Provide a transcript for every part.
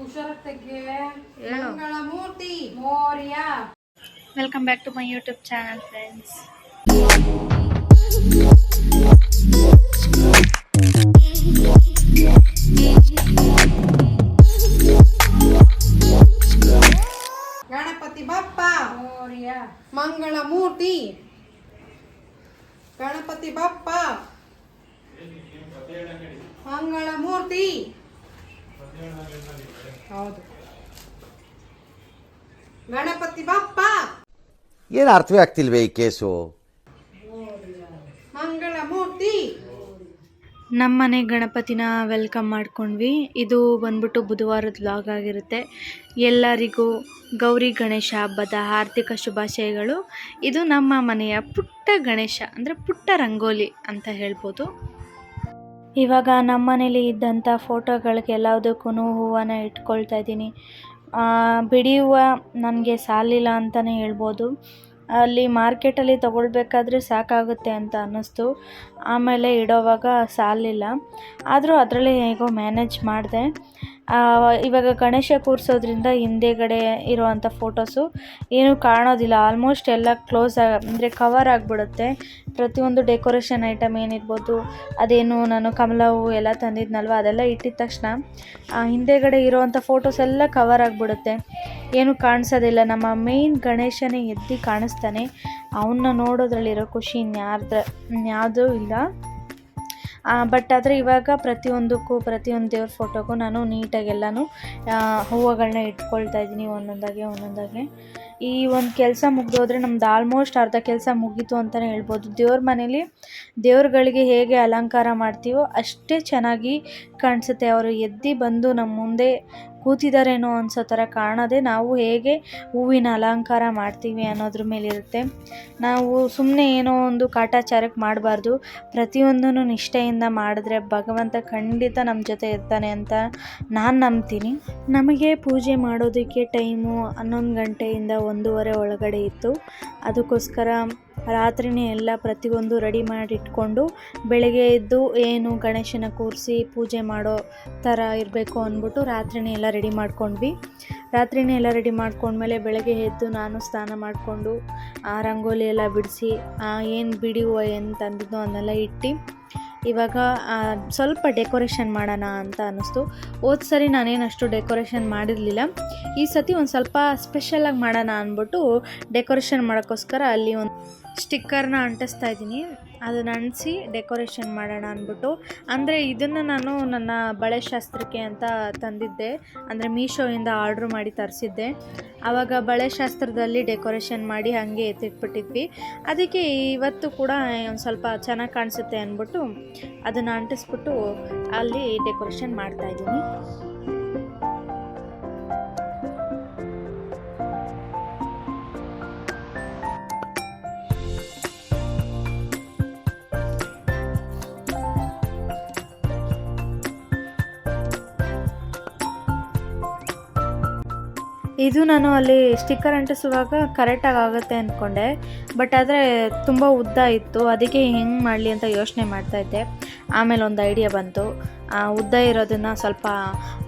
ಹುಷಾರಾಗ್ತಕ್ಕೆ ಹೇಳು Mangala Murti Morya. Welcome back to my YouTube channel friends Ganapati Bappa Moriya. Mangala ಮೂರ್ತಿ. ಗಣಪತಿ ಬಪ್ಪ. ಮಂಗಳ ಮೂರ್ತಿ. ಹೌದು. ಗಣಪತಿ ಬಪ್ಪ! ಏನು ಅರ್ಥವೇ ಆಗ್ತಿಲ್ವೇ ಈ ಕೇಸು? ಮಂಗಳ ಮೂರ್ತಿ! ನಮ್ಮನೆ ಗಣಪತಿನ ವೆಲ್ಕಮ್ ಮಾಡ್ಕೊಂಡ್ವಿ. ಇದು ಬಂದ್ಬಿಟ್ಟು ಬುಧವಾರದ ವ್ಲಾಗ್ ಆಗಿರುತ್ತೆ. ಎಲ್ಲರಿಗೂ ಗೌರಿ ಗಣೇಶ ಹಬ್ಬದ ಆರ್ಥಿಕ ಶುಭಾಶಯಗಳು. ಇದು ನಮ್ಮ ಮನೆಯ ಪುಟ್ಟ ಗಣೇಶ ಅಂದರೆ ಪುಟ್ಟ ರಂಗೋಲಿ ಅಂತ ಹೇಳ್ಬೋದು. ಇವಾಗ ನಮ್ಮ ಮನೇಲಿ ಇದ್ದಂಥ ಫೋಟೋಗಳಿಗೆಲ್ಲದಕ್ಕೂ ಹೂವನ್ನು ಇಟ್ಕೊಳ್ತಾ ಇದ್ದೀನಿ. ಬಿಡಿ ಹೂವು ನನಗೆ ಸಾಲಿಲ್ಲ ಅಂತಲೇ ಹೇಳ್ಬೋದು. ಅಲ್ಲಿ ಮಾರ್ಕೆಟಲ್ಲಿ ತಗೊಳ್ಬೇಕಾದ್ರೆ ಸಾಕಾಗುತ್ತೆ ಅಂತ ಅನ್ನಿಸ್ತು. ಆಮೇಲೆ ಇಡೋವಾಗ ಸಾಲಿಲ್ಲ. ಆದರೂ ಅದರಲ್ಲಿ ಹೇಗೋ ಮ್ಯಾನೇಜ್ ಮಾಡಿದೆ. ಇವಾಗ ಗಣೇಶ ಕೂರಿಸೋದ್ರಿಂದ ಹಿಂದೆಗಡೆ ಇರುವಂಥ ಫೋಟೋಸು ಏನೂ ಕಾಣೋದಿಲ್ಲ. ಆಲ್ಮೋಸ್ಟ್ ಎಲ್ಲ ಕ್ಲೋಸ್ ಆಗ, ಅಂದರೆ ಕವರ್ ಆಗಿಬಿಡುತ್ತೆ. ಪ್ರತಿಯೊಂದು ಡೆಕೋರೇಷನ್ ಐಟಮ್ ಏನಿರ್ಬೋದು, ಅದೇನು ನಾನು ಕಮಲ ಹೂವು ಎಲ್ಲ ತಂದಿದ್ನಲ್ವ, ಅದೆಲ್ಲ ಇಟ್ಟಿದ ತಕ್ಷಣ ಹಿಂದೆಗಡೆ ಇರುವಂಥ ಫೋಟೋಸ್ ಎಲ್ಲ ಕವರ್ ಆಗಿಬಿಡುತ್ತೆ. ಏನು ಕಾಣಿಸೋದಿಲ್ಲ. ನಮ್ಮ ಮೇಯ್ನ್ ಗಣೇಶನೇ ಎದ್ದು ಕಾಣಿಸ್ತಾನೆ. ಅವನ್ನ ನೋಡೋದ್ರಲ್ಲಿರೋ ಖುಷಿ ಇನ್ಯಾರ್ದ ಇನ್ಯಾವುದೂ ಇಲ್ಲ. ಬಟ್ ಆದರೆ ಇವಾಗ ಪ್ರತಿಯೊಂದಕ್ಕೂ, ಪ್ರತಿಯೊಂದು ದೇವ್ರ ಫೋಟೋಗೂ ನಾನು ನೀಟಾಗೆಲ್ಲನೂ ಹೂವುಗಳನ್ನ ಇಟ್ಕೊಳ್ತಾ ಇದ್ದೀನಿ ಒಂದೊಂದಾಗೆ ಒಂದೊಂದಾಗೆ. ಈ ಒಂದು ಕೆಲಸ ಮುಗಿದೋದ್ರೆ ನಮ್ದು ಆಲ್ಮೋಸ್ಟ್ ಅರ್ಧ ಕೆಲಸ ಮುಗೀತು ಅಂತಲೇ ಹೇಳ್ಬೋದು. ದೇವ್ರ ಮನೇಲಿ ದೇವ್ರುಗಳಿಗೆ ಹೇಗೆ ಅಲಂಕಾರ ಮಾಡ್ತೀವೋ ಅಷ್ಟೇ ಚೆನ್ನಾಗಿ ಕಾಣಿಸುತ್ತೆ. ಅವರು ಎದ್ದು ಬಂದು ನಮ್ಮ ಮುಂದೆ ಕೂತಿದ್ದಾರೇನೋ ಅನ್ಸೋ ಥರ ಕಾಣೋದೇ ನಾವು ಹೇಗೆ ಹೂವಿನ ಅಲಂಕಾರ ಮಾಡ್ತೀವಿ ಅನ್ನೋದ್ರ ಮೇಲಿರುತ್ತೆ ನಾವು ಸುಮ್ಮನೆ ಏನೋ ಒಂದು ಕಾಟಾಚಾರಕ್ಕೆ ಮಾಡಬಾರ್ದು. ಪ್ರತಿಯೊಂದನ್ನು ನಿಷ್ಠೆಯಿಂದ ಮಾಡಿದ್ರೆ ಭಗವಂತ ಖಂಡಿತ ನಮ್ಮ ಜೊತೆ ಇರ್ತಾನೆ ಅಂತ ನಾನು ನಂಬ್ತೀನಿ. ನಮಗೆ ಪೂಜೆ ಮಾಡೋದಕ್ಕೆ ಟೈಮು ಹನ್ನೊಂದು ಗಂಟೆಯಿಂದ ಒಂದೂವರೆ ಒಳಗಡೆ ಇತ್ತು. ಅದಕ್ಕೋಸ್ಕರ ರಾತ್ರಿನೇ ಎಲ್ಲ ಪ್ರತಿಯೊಂದು ರೆಡಿ ಮಾಡಿಟ್ಕೊಂಡು ಬೆಳಗ್ಗೆ ಎದ್ದು ಏನು ಗಣೇಶನ ಕೂರಿಸಿ ಪೂಜೆ ಮಾಡೋ ಥರ ಇರಬೇಕು ಅಂದ್ಬಿಟ್ಟು ರಾತ್ರಿನೇ ಎಲ್ಲ ರೆಡಿ ಮಾಡ್ಕೊಂಡ್ವಿ. ರಾತ್ರಿನೇ ಎಲ್ಲ ರೆಡಿ ಮಾಡ್ಕೊಂಡ್ಮೇಲೆ ಬೆಳಗ್ಗೆ ಎದ್ದು ನಾನು ಸ್ನಾನ ಮಾಡಿಕೊಂಡು ಆ ರಂಗೋಲಿ ಎಲ್ಲ ಬಿಡಿಸಿ ಏನು ಬಿಡಿ ಏನು ತಂದಿದ್ದು ಅದನ್ನೆಲ್ಲ ಇಟ್ಟು ಇವಾಗ ಸ್ವಲ್ಪ ಡೆಕೋರೇಷನ್ ಮಾಡೋಣ ಅಂತ ಅನ್ನಿಸ್ತು. ಹೋದ ಸರಿ ನಾನೇನು ಅಷ್ಟು ಡೆಕೋರೇಷನ್ ಮಾಡಿರಲಿಲ್ಲ. ಈ ಸತಿ ಒಂದು ಸ್ವಲ್ಪ ಸ್ಪೆಷಲಾಗಿ ಮಾಡೋಣ ಅಂದ್ಬಿಟ್ಟು ಡೆಕೋರೇಷನ್ ಮಾಡೋಕ್ಕೋಸ್ಕರ ಅಲ್ಲಿ ಒಂದು ಸ್ಟಿಕ್ಕರ್ನ ಅಂಟಿಸ್ತಾ ಇದ್ದೀನಿ. ಅದನ್ನ ಅಂಟಿಸಿ ಡೆಕೋರೇಷನ್ ಮಾಡೋಣ ಅಂದ್ಬಿಟ್ಟು. ಅಂದರೆ ಇದನ್ನು ನಾನು ನನ್ನ ಬಳೆ ಶಾಸ್ತ್ರಕ್ಕೆ ಅಂತ ತಂದಿದ್ದೆ. ಅಂದರೆ ಮೀಶೋಯಿಂದ ಆರ್ಡ್ರ್ ಮಾಡಿ ತರಿಸಿದ್ದೆ. ಆವಾಗ ಬಳೆ ಶಾಸ್ತ್ರದಲ್ಲಿ ಡೆಕೋರೇಷನ್ ಮಾಡಿ ಹಾಗೆ ಎತ್ತಿಟ್ಬಿಟ್ಟಿದ್ವಿ. ಅದಕ್ಕೆ ಇವತ್ತು ಕೂಡ ಒಂದು ಸ್ವಲ್ಪ ಚೆನ್ನಾಗಿ ಕಾಣಿಸುತ್ತೆ ಅಂದ್ಬಿಟ್ಟು ಅದನ್ನು ಅಂಟಿಸ್ಬಿಟ್ಟು ಅಲ್ಲಿ ಡೆಕೋರೇಷನ್ ಮಾಡ್ತಾಯಿದ್ದೀನಿ ಇದು ನಾನು ಅಲ್ಲಿ ಸ್ಟಿಕ್ಕರ್ ಅಂಟಿಸುವಾಗ ಕರೆಕ್ಟಾಗಿ ಆಗುತ್ತೆ ಅಂದ್ಕೊಂಡೆ ಬಟ್ ಆದರೆ ತುಂಬ ಉದ್ದ ಇತ್ತು. ಅದಕ್ಕೆ ಹೆಂಗೆ ಮಾಡಲಿ ಅಂತ ಯೋಚನೆ ಮಾಡ್ತಾಯಿದ್ದೆ ಆಮೇಲೆ ಒಂದು ಐಡಿಯಾ ಬಂತು. ಆ ಉದ್ದ ಇರೋದನ್ನು ಸ್ವಲ್ಪ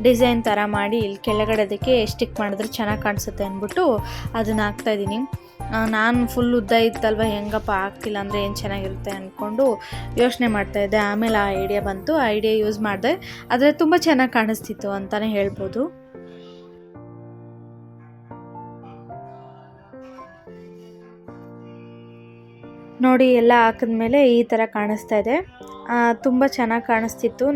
ಡಿಸೈನ್ ಥರ ಮಾಡಿ ಇಲ್ಲಿ ಕೆಳಗಡೆ ಅದಕ್ಕೆ ಸ್ಟಿಕ್ ಮಾಡಿದ್ರೆ ಚೆನ್ನಾಗಿ ಕಾಣಿಸುತ್ತೆ ಅಂದ್ಬಿಟ್ಟು ಅದನ್ನು ಹಾಕ್ತಾಯಿದ್ದೀನಿ ನಾನು ಫುಲ್ ಉದ್ದ ಇತ್ತಲ್ವ, ಹೆಂಗಪ್ಪ ಆಗ್ತಿಲ್ಲ ಅಂದರೆ ಏನು ಚೆನ್ನಾಗಿರುತ್ತೆ ಅಂದ್ಕೊಂಡು ಯೋಚನೆ ಮಾಡ್ತಾಯಿದ್ದೆ ಆಮೇಲೆ ಆ ಐಡಿಯಾ ಬಂತು. ಐಡಿಯಾ ಯೂಸ್ ಮಾಡಿದೆ. ಆದರೆ ತುಂಬ ಚೆನ್ನಾಗಿ ಕಾಣಿಸ್ತಿತ್ತು ಅಂತಲೇ ಹೇಳ್ಬೋದು. ನೋಡಿ ಎಲ್ಲ ಹಾಕಿದ್ಮೇಲೆ ಈ ಥರ ಕಾಣಿಸ್ತಾ ಇದೆ. ತುಂಬ ಚೆನ್ನಾಗಿ ಕಾಣಿಸ್ತಿತ್ತು.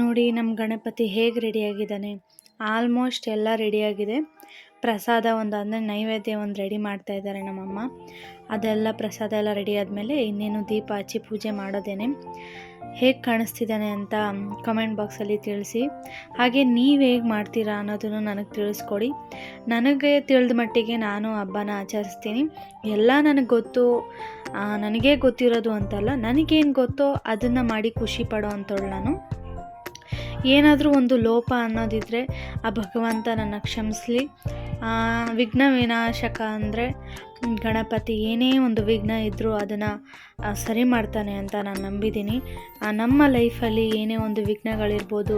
ನೋಡಿ ನಮ್ಮ ಗಣಪತಿ ಹೇಗೆ ರೆಡಿಯಾಗಿದ್ದಾನೆ ಆಲ್ಮೋಸ್ಟ್ ಎಲ್ಲ ರೆಡಿಯಾಗಿದೆ ಪ್ರಸಾದ ಒಂದು ಅಂದರೆ ನೈವೇದ್ಯ ಒಂದು ರೆಡಿ ಮಾಡ್ತಾ ಇದ್ದಾರೆ ನಮ್ಮಮ್ಮ. ಅದೆಲ್ಲ ಪ್ರಸಾದ ಎಲ್ಲ ರೆಡಿ ಆದಮೇಲೆ ಇನ್ನೇನು ದೀಪ ಹಚ್ಚಿ ಪೂಜೆ ಮಾಡೋದೇನೆ. ಹೇಗೆ ಕಾಣಿಸ್ತಿದ್ದಾನೆ ಅಂತ ಕಮೆಂಟ್ ಬಾಕ್ಸಲ್ಲಿ ತಿಳಿಸಿ. ಹಾಗೆ ನೀವು ಹೇಗೆ ಮಾಡ್ತೀರಾ ಅನ್ನೋದನ್ನು ನನಗೆ ತಿಳಿಸ್ಕೊಡಿ. ನನಗೆ ತಿಳಿದ ಮಟ್ಟಿಗೆ ನಾನು ಹಬ್ಬನ ಆಚರಿಸ್ತೀನಿ. ಎಲ್ಲ ನನಗೆ ಗೊತ್ತು ನನಗೇ ಗೊತ್ತಿರೋದು ಅಂತಲ್ಲ, ನನಗೇನು ಗೊತ್ತೋ ಅದನ್ನು ಮಾಡಿ ಖುಷಿ ಪಡೋ ನಾನು. ಏನಾದರೂ ಒಂದು ಲೋಪ ಅನ್ನೋದಿದ್ದರೆ ಆ ಭಗವಂತ ನನ್ನ ಕ್ಷಮಿಸಲಿ. ವಿಘ್ನ ವಿನಾಶಕ ಅಂದರೆ ಗಣಪತಿ ಏನೇ ಒಂದು ವಿಘ್ನ ಇದ್ದರೂ ಅದನ್ನು ಸರಿ ಮಾಡ್ತಾನೆ ಅಂತ ನಾನು ನಂಬಿದ್ದೀನಿ. ನಮ್ಮ ಲೈಫಲ್ಲಿ ಏನೇ ಒಂದು ವಿಘ್ನಗಳಿರ್ಬೋದು,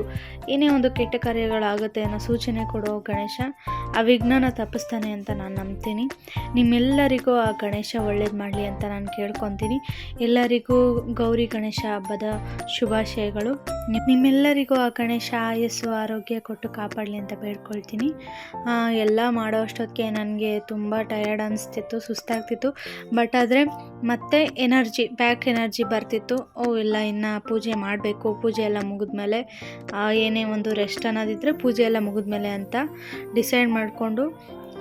ಏನೇ ಒಂದು ಕೆಟ್ಟ ಕಾರ್ಯಗಳಾಗುತ್ತೆ ಅನ್ನೋ ಸೂಚನೆ ಕೊಡೋ ಗಣೇಶ, ಆ ವಿಘ್ನನ ತಪ್ಪಿಸ್ತಾನೆ ಅಂತ ನಾನು ನಂಬ್ತೀನಿ. ನಿಮ್ಮೆಲ್ಲರಿಗೂ ಆ ಗಣೇಶ ಒಳ್ಳೇದು ಮಾಡಲಿ ಅಂತ ನಾನು ಕೇಳ್ಕೊತೀನಿ. ಎಲ್ಲರಿಗೂ ಗೌರಿ ಗಣೇಶ ಹಬ್ಬದ ಶುಭಾಶಯಗಳು. ನಿಮ್ಮೆಲ್ಲರಿಗೂ ಆ ಗಣೇಶ ಆಯಸ್ಸು ಆರೋಗ್ಯ ಕೊಟ್ಟು ಕಾಪಾಡಲಿ ಅಂತ ಬೇಡ್ಕೊಳ್ತೀನಿ. ಎಲ್ಲ ಮಾಡೋ ಅಷ್ಟೊತ್ತಿಗೆ ನನಗೆ ತುಂಬ ಟಯರ್ಡ್ ಅನಿಸ್ತಿತ್ತು. ಸುಸ್ತಾಗ್ತಿತ್ತು. ಬಟ್ ಆದರೆ ಮತ್ತೆ ಎನರ್ಜಿ ಬ್ಯಾಕ್ ಎನರ್ಜಿ ಬರ್ತಿತ್ತು. ಓ, ಇಲ್ಲ, ಇನ್ನು ಪೂಜೆ ಮಾಡಬೇಕು, ಪೂಜೆ ಎಲ್ಲ ಮುಗಿದ್ಮೇಲೆ ಏನೇ ಒಂದು ರೆಸ್ಟ್ ಅನ್ನೋದಿದ್ದರೆ ಪೂಜೆ ಎಲ್ಲ ಮುಗಿದ್ಮೇಲೆ ಅಂತ ಡಿಸೈಡ್ ಮಾಡಿಕೊಂಡು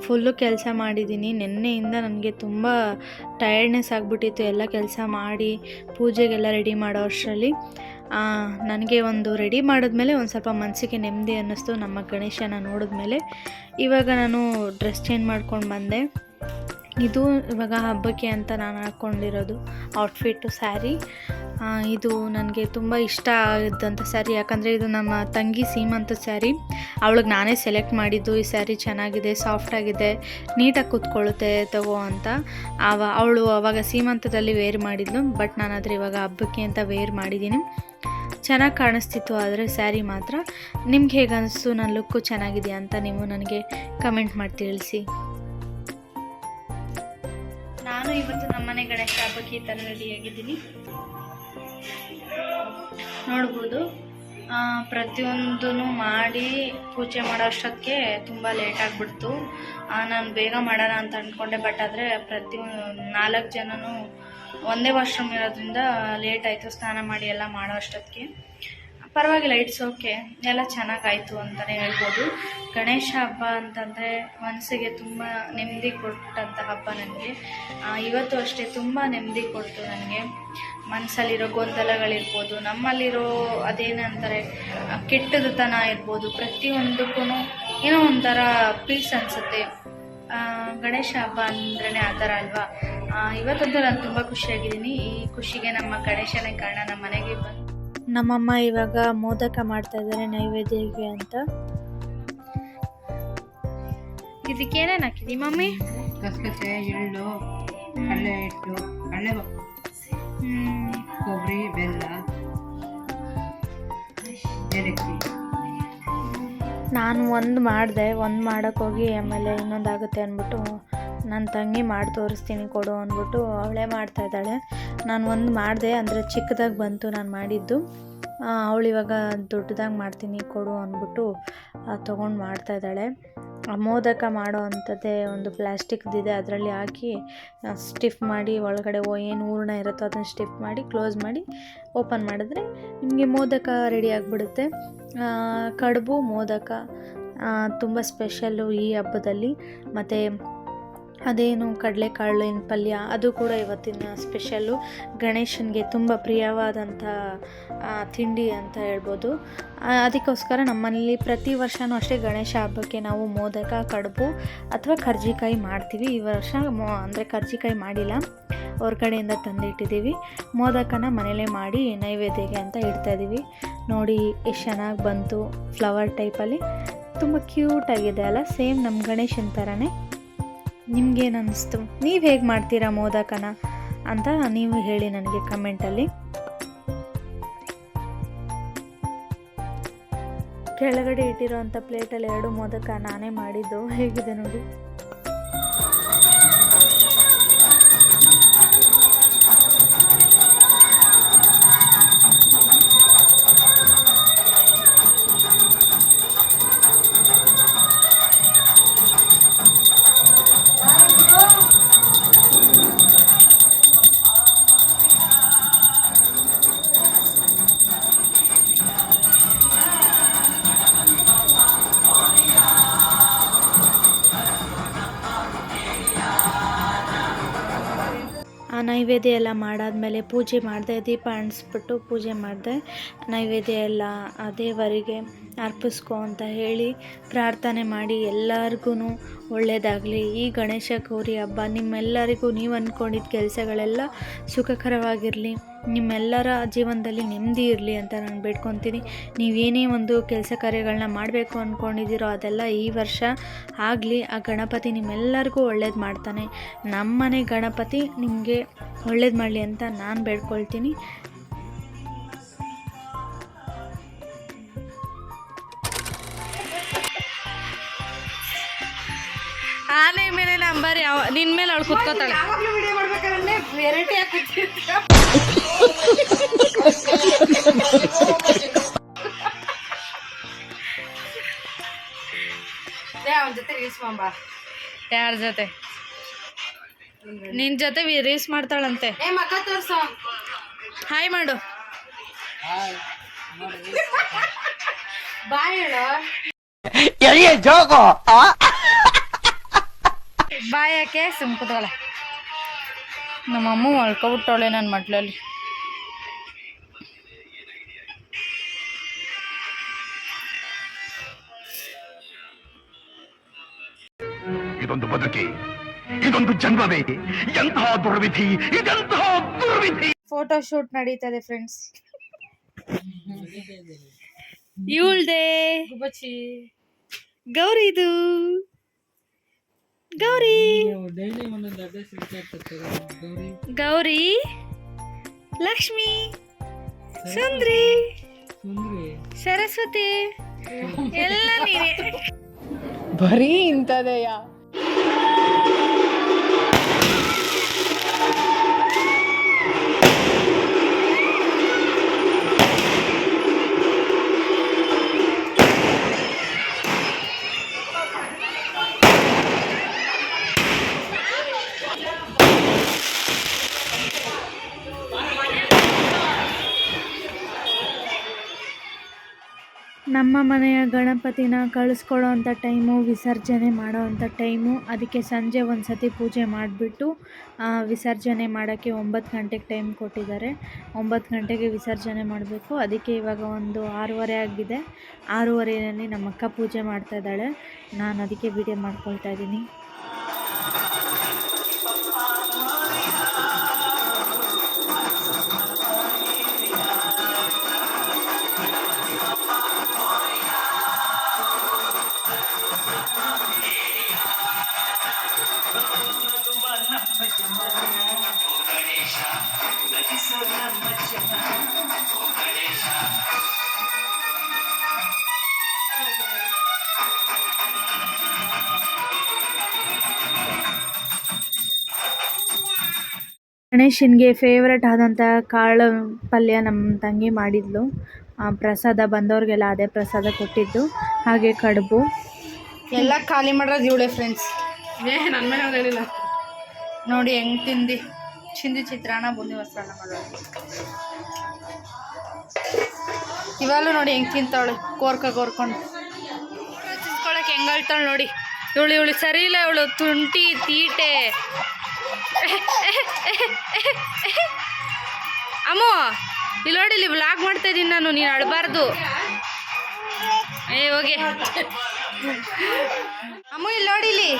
ಫುಲ್ಲು ಕೆಲಸ ಮಾಡಿದ್ದೀನಿ ನಿನ್ನೆಯಿಂದ ನನಗೆ ತುಂಬ ಟಯರ್ಡ್ನೆಸ್ ಆಗಿಬಿಟ್ಟಿತ್ತು, ಎಲ್ಲ ಕೆಲಸ ಮಾಡಿ, ಪೂಜೆಗೆಲ್ಲ ರೆಡಿ ಮಾಡೋ ಅಷ್ಟರಲ್ಲಿ. ನನಗೆ ಒಂದು ರೆಡಿ ಮಾಡಿದ್ಮೇಲೆ ಒಂದು ಸ್ವಲ್ಪ ಮನಸ್ಸಿಗೆ ನೆಮ್ಮದಿ ಅನ್ನಿಸ್ತು. ನಮ್ಮ ಗಣೇಶನ ನೋಡಿದ್ಮೇಲೆ ಇವಾಗ ನಾನು ಡ್ರೆಸ್ ಚೇಂಜ್ ಮಾಡ್ಕೊಂಡು ಬಂದೆ. ಇದು ಇವಾಗ ಹಬ್ಬಕ್ಕೆ ಅಂತ ನಾನು ಹಾಕ್ಕೊಂಡಿರೋದು ಔಟ್ಫಿಟ್ಟು ಸ್ಯಾರಿ ಇದು ನನಗೆ ತುಂಬ ಇಷ್ಟ ಆಗಿದ್ದಂಥ ಸ್ಯಾರಿ ಯಾಕಂದರೆ ಇದು ನಮ್ಮ ತಂಗಿ ಸೀಮಂತ ಸ್ಯಾರಿ ಅವಳಿಗೆ ನಾನೇ ಸೆಲೆಕ್ಟ್ ಮಾಡಿದ್ದು. ಈ ಸ್ಯಾರಿ ಚೆನ್ನಾಗಿದೆ ಸಾಫ್ಟಾಗಿದೆ ನೀಟಾಗಿ ಕೂತ್ಕೊಳ್ಳುತ್ತೆ, ತಗೋ ಅಂತ. ಅವ, ಅವಳು ಅವಾಗ ಸೀಮಂತದಲ್ಲಿ ವೇರ್ ಮಾಡಿದ್ಲು. ಬಟ್ ನಾನು ಅದ್ರ ಇವಾಗ ಹಬ್ಬಕ್ಕೆ ಅಂತ ವೇರ್ ಮಾಡಿದ್ದೀನಿ ಚೆನ್ನಾಗಿ ಕಾಣಿಸ್ತಿತ್ತು, ಆದರೆ ಸ್ಯಾರಿ ಮಾತ್ರ. ನಿಮ್ಗೆ ಹೇಗೆ ಅನಿಸ್ತು ನನ್ನ ಲುಕ್ಕು ಚೆನ್ನಾಗಿದೆಯಾ ಅಂತ ನೀವು ನನಗೆ ಕಮೆಂಟ್ ಮಾಡಿ ತಿಳಿಸಿ. ನಾನು ಇವತ್ತು ನಮ್ಮನೆ ಗಣೇಶ ಹಬ್ಬಕ್ಕೆ ಈ ಥರ ರೆಡಿಯಾಗಿದ್ದೀನಿ. ನೋಡ್ಬೋದು. ಪ್ರತಿಯೊಂದೂ ಮಾಡಿ ಪೂಜೆ ಮಾಡೋ ಅಷ್ಟೊತ್ತಿಗೆ ತುಂಬ ಲೇಟ್ ಆಗಿಬಿಡ್ತು. ನಾನು ಬೇಗ ಮಾಡೋಣ ಅಂತ ಅಂದ್ಕೊಂಡೆ ಬಟ್ ಆದರೆ ಪ್ರತಿ ನಾಲ್ಕು ಜನನೂ ಒಂದೇ ವಾಶ್ರೂಮ್ ಇರೋದ್ರಿಂದ ಲೇಟ್ ಆಯಿತು, ಸ್ನಾನ ಮಾಡಿ ಎಲ್ಲ ಮಾಡೋ ಅಷ್ಟೊತ್ತಿಗೆ. ಪರವಾಗಿಲ್ಲ ಇಟ್ಸ್ ಓಕೆ ಎಲ್ಲ ಚೆನ್ನಾಗಾಯಿತು ಅಂತಲೇ ಹೇಳ್ಬೋದು. ಗಣೇಶ ಹಬ್ಬ ಅಂತಂದರೆ ಮನಸ್ಸಿಗೆ ತುಂಬ ನೆಮ್ಮದಿ ಕೊಟ್ಟಂಥ ಹಬ್ಬ ನನಗೆ. ಇವತ್ತು ಅಷ್ಟೇ ತುಂಬ ನೆಮ್ಮದಿ ಕೊಡ್ತು ನನಗೆ. ಮನಸ್ಸಲ್ಲಿರೋ ಗೊಂದಲಗಳಿರ್ಬೋದು, ನಮ್ಮಲ್ಲಿರೋ ಅದೇನಂತಾರೆ ಕೆಟ್ಟದತನ ಇರ್ಬೋದು, ಪ್ರತಿಯೊಂದಕ್ಕೂ ಏನೋ ಒಂಥರ ಪೀಸ್ ಅನಿಸುತ್ತೆ. ಗಣೇಶ ಹಬ್ಬ ಅಂದ್ರೇ ಆ ಥರ ಅಲ್ವಾ? ಇವತ್ತಂತೂ ನಾನು ತುಂಬ ಖುಷಿಯಾಗಿದ್ದೀನಿ. ಈ ಖುಷಿಗೆ ನಮ್ಮ ಗಣೇಶನೇ ಕಾರಣ, ನಮ್ಮ ಮನೆಗೆ ಬಂದು ನಮ್ಮಮ್ಮ ಇವಾಗ ಮೋದಕ ಮಾಡ್ತಾ ಇದ್ದಾರೆ ನೈವೇದ್ಯಕ್ಕೆ ಅಂತ. ಇದಕ್ಕೇನೇನು ಹಾಕಿದಿ ಮಮ್ಮಿ? ಗಸಗಸೆ ಎಳ್ಳು ಕಡಲೆ ಹಿಟ್ಟು ಕಡಲೆ. ಕೊಬ್ಬರಿ ಬೆಲ್ಲ ಏಲಕ್ಕಿ. ನಾನು ಒಂದು ಮಾಡಿದೆ ಒಂದು ಮಾಡೋಕೆ ಹೋಗಿ ಆಮೇಲೆ ಇನ್ನೊಂದು ಆಗುತ್ತೆ ಅಂದ್ಬಿಟ್ಟು ನನ್ನ ತಂಗಿ ಮಾಡಿ ತೋರಿಸ್ತೀನಿ ಕೊಡು ಅಂದ್ಬಿಟ್ಟು ಅವಳೇ ಮಾಡ್ತಾ ಇದ್ದಾಳೆ. ನಾನು ಒಂದು ಮಾಡಿದೆ, ಅಂದರೆ ಚಿಕ್ಕದಾಗಿ ಬಂತು ನಾನು ಮಾಡಿದ್ದು. ಅವಳು ಇವಾಗ ದೊಡ್ಡದಾಗಿ ಮಾಡ್ತೀನಿ ಕೊಡು ಅಂದ್ಬಿಟ್ಟು ತೊಗೊಂಡು ಮಾಡ್ತಾ ಇದ್ದಾಳೆ. ಆ, ಮೋದಕ ಮಾಡೋ ಅಂಥದ್ದೇ ಒಂದು ಪ್ಲ್ಯಾಸ್ಟಿಕ್ದಿದೆ ಅದರಲ್ಲಿ ಹಾಕಿ ಸ್ಟಿಫ್ ಮಾಡಿ, ಒಳಗಡೆ ಓ, ಏನು ಹೂರ್ಣ ಇರುತ್ತೋ ಅದನ್ನು ಸ್ಟಿಫ್ ಮಾಡಿ, ಕ್ಲೋಸ್ ಮಾಡಿ, ಓಪನ್ ಮಾಡಿದ್ರೆ ನಿಮಗೆ ಮೋದಕ ರೆಡಿ ಆಗಿಬಿಡುತ್ತೆ. ಕಡುಬು ಮೋದಕ ತುಂಬ ಸ್ಪೆಷಲ್ಲು ಈ ಹಬ್ಬದಲ್ಲಿ. ಮತ್ತು ಅದೇನು ಕಡಲೆಕಾಳಿನ ಪಲ್ಯ, ಅದು ಕೂಡ ಇವತ್ತಿನ ಸ್ಪೆಷಲ್ಲು ಗಣೇಶನಿಗೆ ತುಂಬ ಪ್ರಿಯವಾದಂಥ ತಿಂಡಿ ಅಂತ ಹೇಳ್ಬೋದು. ಅದಕ್ಕೋಸ್ಕರ ನಮ್ಮನೇಲಿ ಪ್ರತಿ ವರ್ಷವೂ ಅಷ್ಟೇ ಗಣೇಶ ಹಬ್ಬಕ್ಕೆ ನಾವು ಮೋದಕ, ಕಡುಬು ಅಥವಾ ಕರ್ಜಿಕಾಯಿ ಮಾಡ್ತೀವಿ. ಈ ವರ್ಷ ಮೋ, ಅಂದರೆ ಕರ್ಜಿಕಾಯಿ ಮಾಡಿಲ್ಲ. ಹೊರ್ಗಡೆಯಿಂದ ತಂದಿಟ್ಟಿದ್ದೀವಿ. ಮೋದಕನ ಮನೇಲೇ ಮಾಡಿ ನೈವೇದ್ಯಕ್ಕೆ ಅಂತ ಇಡ್ತಾಯಿದ್ದೀವಿ ನೋಡಿ, ಎಷ್ಟು ಚೆನ್ನಾಗಿ ಬಂತು. ಫ್ಲವರ್ ಟೈಪಲ್ಲಿ ತುಂಬ ಕ್ಯೂಟಾಗಿದೆ ಅಲ್ಲ? ಸೇಮ್ ನಮ್ಮ ಗಣೇಶನ ಥರನೇ ನಿಮ್ಗೇನು ಅನ್ನಿಸ್ತು ನೀವು ಹೇಗೆ ಮಾಡ್ತೀರಾ ಮೋದಕನ? ಅಂತ ನೀವು ಹೇಳಿ ನನಗೆ ಕಮೆಂಟಲ್ಲಿ ಕೆಳಗಡೆ ಇಟ್ಟಿರೋಂಥ ಪ್ಲೇಟಲ್ಲಿ ಎರಡು ಮೋದಕ ನಾನೇ ಮಾಡಿದ್ದು. ಹೇಗಿದೆ ನೋಡಿ. ನೈವೇದ್ಯ ಎಲ್ಲ ಮಾಡಾದಮೇಲೆ ಪೂಜೆ ಮಾಡಿದೆ, ದೀಪ ಅಂಟಿಸ್ಬಿಟ್ಟು ಪೂಜೆ ಮಾಡಿದೆ. ನೈವೇದ್ಯ ಎಲ್ಲ ದೇವರಿಗೆ ಅರ್ಪಿಸ್ಕೊ ಅಂತ ಹೇಳಿ ಪ್ರಾರ್ಥನೆ ಮಾಡಿ ಎಲ್ಲರಿಗೂ ಒಳ್ಳೆಯದಾಗಲಿ ಈ ಗಣೇಶ ಗೌರಿ ಹಬ್ಬ ನಿಮ್ಮೆಲ್ಲರಿಗೂ ನೀವು ಅಂದ್ಕೊಂಡಿದ್ದ ಕೆಲಸಗಳೆಲ್ಲ ಸುಖಕರವಾಗಿರಲಿ. ನಿಮ್ಮೆಲ್ಲರ ಜೀವನದಲ್ಲಿ ನೆಮ್ಮದಿ ಇರಲಿ ಅಂತ ನಾನು ಬೇಡ್ಕೊತೀನಿ. ನೀವೇನೇ ಒಂದು ಕೆಲಸ ಕಾರ್ಯಗಳನ್ನ ಮಾಡಬೇಕು ಅಂದ್ಕೊಂಡಿದ್ದೀರೋ ಅದೆಲ್ಲ ಈ ವರ್ಷ ಆಗಲಿ. ಆ ಗಣಪತಿ ನಿಮ್ಮೆಲ್ಲರಿಗೂ ಒಳ್ಳೇದು ಮಾಡ್ತಾನೆ. ನಮ್ಮನೆ ಗಣಪತಿ ನಿಮಗೆ ಒಳ್ಳೇದು ಮಾಡಲಿ ಅಂತ ನಾನು ಬೇಡ್ಕೊಳ್ತೀನಿ. ಆನೆ ಮೇಲೆ ನಂಬರ್ ಯಾವ ನಿನ್ನ ಮೇಲೆ ಅವಳು ಕುತ್ಕೋತಾಳೆ. ಯಾವಾಗಲೂ ವಿಡಿಯೋ ಮಾಡ್ಬೇಕಾದ್ರೆ ವೆರೈಟಿ ಆಗ್ತಿತ್ತು. ಅವನ ಜೊತೆ ರೀಲ್ಸ್ ಮಾಂಬ ಯಾರ ಜೊತೆ? ನಿನ್ನ ಜೊತೆ ರೀಲ್ಸ್ ಮಾಡ್ತಾಳಂತೆ. ಏ ಮಕ್ಕ ತೋರ್ಸೋ. ಹಾಯ್ ಮಾಡು. ಬಾಯ್ ಹೇಳು. ಬಾಯ್ ಯಾಕೆ ಸುಮ್ ಕುತ್ಕೊಳ್ಳೆ ನಮ್ಮಮ್ಮ ಮಲ್ಕೊಬಿಟ್ಟವಳೆ ನನ್ನ ಮಟ್ಲಲ್ಲಿ ಇದೊಂದು ಬದುಕಿ ಇದೊಂದು ಜನ್ಮವೇ ಎಂತಹ ದುರ್ವಿಧಿ ಇದೆಂತಹ ದುರ್ವಿಧಿ. ಫೋಟೋ ಶೂಟ್ ನಡೀತದೆ ಫ್ರೆಂಡ್ಸ್ ಇವಳ್ದೆ. ಗೌರಿದು. ಗೌರಿ. ಗೌರಿ. ಲಕ್ಷ್ಮಿ ಸುಂದ್ರಿ. ಸರಸ್ವತಿ. ಎಲ್ಲ ನೀನೆ. ಬರೀ ಇಂಥದೆಯಾ? ಗಣಪತಿನ ಕಳಿಸ್ಕೊಳ್ಳೋ ಅಂಥ ಟೈಮು, ವಿಸರ್ಜನೆ ಮಾಡೋ ಅಂಥ ಟೈಮು, ಅದಕ್ಕೆ ಸಂಜೆ ಒಂದು ಸತಿ ಪೂಜೆ ಮಾಡಿಬಿಟ್ಟು ವಿಸರ್ಜನೆ ಮಾಡೋಕ್ಕೆ ಒಂಬತ್ತು ಗಂಟೆಗೆ ಟೈಮ್ ಕೊಟ್ಟಿದ್ದಾರೆ. ಒಂಬತ್ತು ಗಂಟೆಗೆ ವಿಸರ್ಜನೆ ಮಾಡಬೇಕು. ಅದಕ್ಕೆ ಇವಾಗ ಒಂದು ಆರೂವರೆ ಆಗಿದೆ. ಆರೂವರೆಯಲ್ಲಿ ನಮ್ಮ ಅಕ್ಕ ಪೂಜೆ ಮಾಡ್ತಾ ಇದ್ದಾಳೆ. ನಾನು ಅದಕ್ಕೆ ವಿಡಿಯೋ ಮಾಡ್ಕೊಳ್ತಾ ಇದ್ದೀನಿ. ಗಣೇಶನಿಗೆ ಫೇವ್ರೇಟ್ ಆದಂಥ ಕಾಳು ಪಲ್ಯ ನಮ್ಮ ತಂಗಿ ಮಾಡಿದ್ಲು. ಆ, ಪ್ರಸಾದ ಬಂದವ್ರಿಗೆಲ್ಲ ಅದೇ ಪ್ರಸಾದ ಕೊಟ್ಟಿದ್ದು. ಹಾಗೆ ಕಡುಬು. ಎಲ್ಲ ಖಾಲಿ ಮಾಡೋದು ಇವಳೆ ಫ್ರೆಂಡ್ಸ್ ಏ ನನ್ನ ಮನೆ ಅವ್ರು ಹೇಳಿಲ್ಲ. ನೋಡಿ ಹೆಂಗ್ ತಿಂದು. ಚಿಂದಿ ಚಿತ್ರಾನ್ನ ಬೂಂದಿ ಮೊಸರನ್ನ ಮಾಡೋದು. ಇವಾಗಲೂ ನೋಡಿ ಹೆಂಗ್ ತಿಂತಾಳೆ ಕೋರ್ಕ ಕೋರ್ಕೊಂಡು. ಚಿಸ್ಕೊಳಕ್ಕೆ ಹೆಂಗ್ ಹೇಳ್ತಾಳೆ ನೋಡಿ. ಇವಳು ಇವಳು ಸರಿ ಇಲ್ಲ ಇವಳು ತುಂಟಿ ತೀಟೆ. ಅಮ್ಮ, ಇಲ್ಲಿ ನೋಡಿ, ಇಲ್ಲಿ ಬ್ಲಾಗ್ ಮಾಡ್ತಾ ಇದ್ದೀನಿ ನಾನು, ನೀನು ಅಡಬಾರ್ದು ಏ, ಹೋಗಿ. ಅಮ್ಮ, ಇಲ್ಲಿ ನೋಡಿ, ಇಲ್ಲಿ.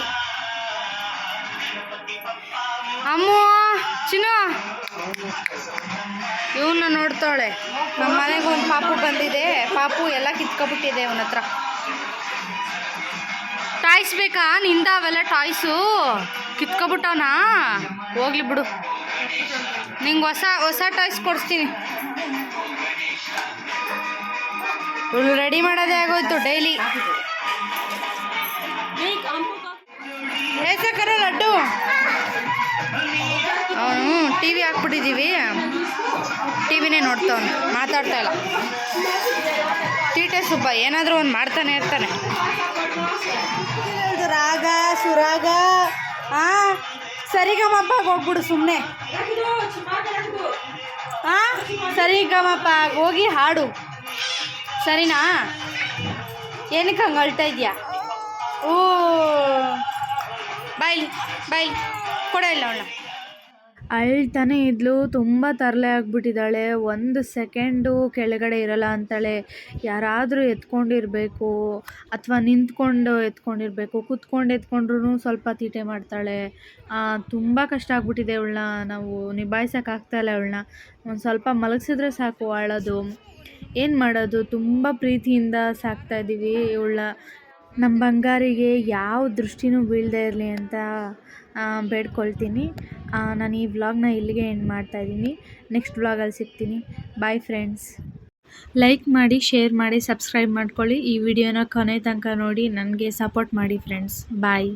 ಅಮ್ಮ, ಚಿನ್ನು. ಇವನ್ನ ನೋಡ್ತಾಳೆ ನಮ್ಮ ಮನೆಗೆ ಒಂದು ಪಾಪು ಬಂದಿದೆ. ಪಾಪು ಎಲ್ಲ ಕಿತ್ಕೊಬಿಟ್ಟಿದೆ ಅವನ ಹತ್ರ. ಟಾಯ್ಸ್ ಬೇಕಾ? ನಿಂದ ಅವೆಲ್ಲ ಟಾಯ್ಸು? ಕಿತ್ಕೊಬಿಟ್ಟವನಾ? ಹೋಗ್ಲಿ ಬಿಡು. ನಿಂಗೆ ಹೊಸ ಹೊಸ ಟಾಯ್ಸ್ ಕೊಡಿಸ್ತೀನಿ. ಇವಳು ರೆಡಿ ಮಾಡೋದೇ ಆಗೋಯ್ತು ಡೈಲಿ ಹೇಸಕರ ಲಡ್ಡು. ಅವನು ಟಿ ವಿ ಹಾಕ್ಬಿಟ್ಟಿದ್ದೀವಿ ಟಿ ವಿನೇ ನೋಡ್ತಾವನು, ಮಾತಾಡ್ತಾ ಇಲ್ಲ. ತೀಟೆ ಸುಬ್ಬ, ಏನಾದರೂ ಒಂದು ಮಾಡ್ತಾನೆ ಇರ್ತಾನೆ. ರಾಗ, ಸುರಾಗ. ಆ, ಸರಿಗಮಪ್ಪ ಹೋಗ್ಬಿಡು ಸುಮ್ಮನೆ ಆ, ಸರಿಗಮಪ್ಪ, ಹೋಗಿ ಹಾಡು. ಸರಿನಾ? ಏನಕ್ಕೆ ಹಂಗೆ ಅಳ್ತಾ ಇದೆಯಾ? ಓ ಬಾಯ್ಲಿ ಬಾಯ್ಲಿ ಕೊಡ ಇಲ್ಲ ಅವಳ ಅಳ್ತಾನೆ ಇದ್ಲು, ತುಂಬ ತರಲೆ ಆಗಿಬಿಟ್ಟಿದ್ದಾಳೆ. ಒಂದು ಸೆಕೆಂಡು ಕೆಳಗಡೆ ಇರಲ್ಲ ಅಂತಾಳೆ. ಯಾರಾದರೂ ಎತ್ಕೊಂಡಿರಬೇಕು, ಅಥವಾ ನಿಂತ್ಕೊಂಡು ಎತ್ಕೊಂಡಿರಬೇಕು, ಕೂತ್ಕೊಂಡು ಎತ್ಕೊಂಡ್ರೂ ಸ್ವಲ್ಪ ತೀಟೆ ಮಾಡ್ತಾಳೆ. ತುಂಬ ಕಷ್ಟ ಆಗ್ಬಿಟ್ಟಿದೆ ಇವಳನ್ನ ನಾವು ನಿಭಾಯಿಸೋಕ್ಕಾಗ್ತಾಯಿಲ್ಲ ಇವಳನ್ನ ಒಂದು ಸ್ವಲ್ಪ ಮಲಗಿಸಿದ್ರೆ ಸಾಕು ಅಳೋದು ಏನು ಮಾಡೋದು? ತುಂಬ ಪ್ರೀತಿಯಿಂದ ಸಾಕ್ತಾ ಇದ್ದೀವಿ ನಮ್ಮ ಬಂಗಾರಿಗೆ ಯಾವ ದೃಷ್ಟಿನೂ ಬೀಳದೇ ಇರಲಿ ಅಂತ ಬೇಡ್ಕೊಳ್ತೀನಿ. ನಾನು ಈ ವ್ಲಾಗ್ನ ಇಲ್ಲಿಗೆ ಎಂಡ್ ಮಾಡ್ತಾ ಇದ್ದೀನಿ. ನೆಕ್ಸ್ಟ್ ವ್ಲಾಗಲ್ಲಿ ಸಿಗ್ತೀನಿ. ಬಾಯ್ ಫ್ರೆಂಡ್ಸ್ ಲೈಕ್ ಮಾಡಿ ಶೇರ್ ಮಾಡಿ ಸಬ್ಸ್ಕ್ರೈಬ್ ಮಾಡ್ಕೊಳ್ಳಿ. ಈ ವಿಡಿಯೋನ ಕೊನೆ ತನಕ ನೋಡಿ, ನನಗೆ ಸಪೋರ್ಟ್ ಮಾಡಿ ಫ್ರೆಂಡ್ಸ್ ಬಾಯ್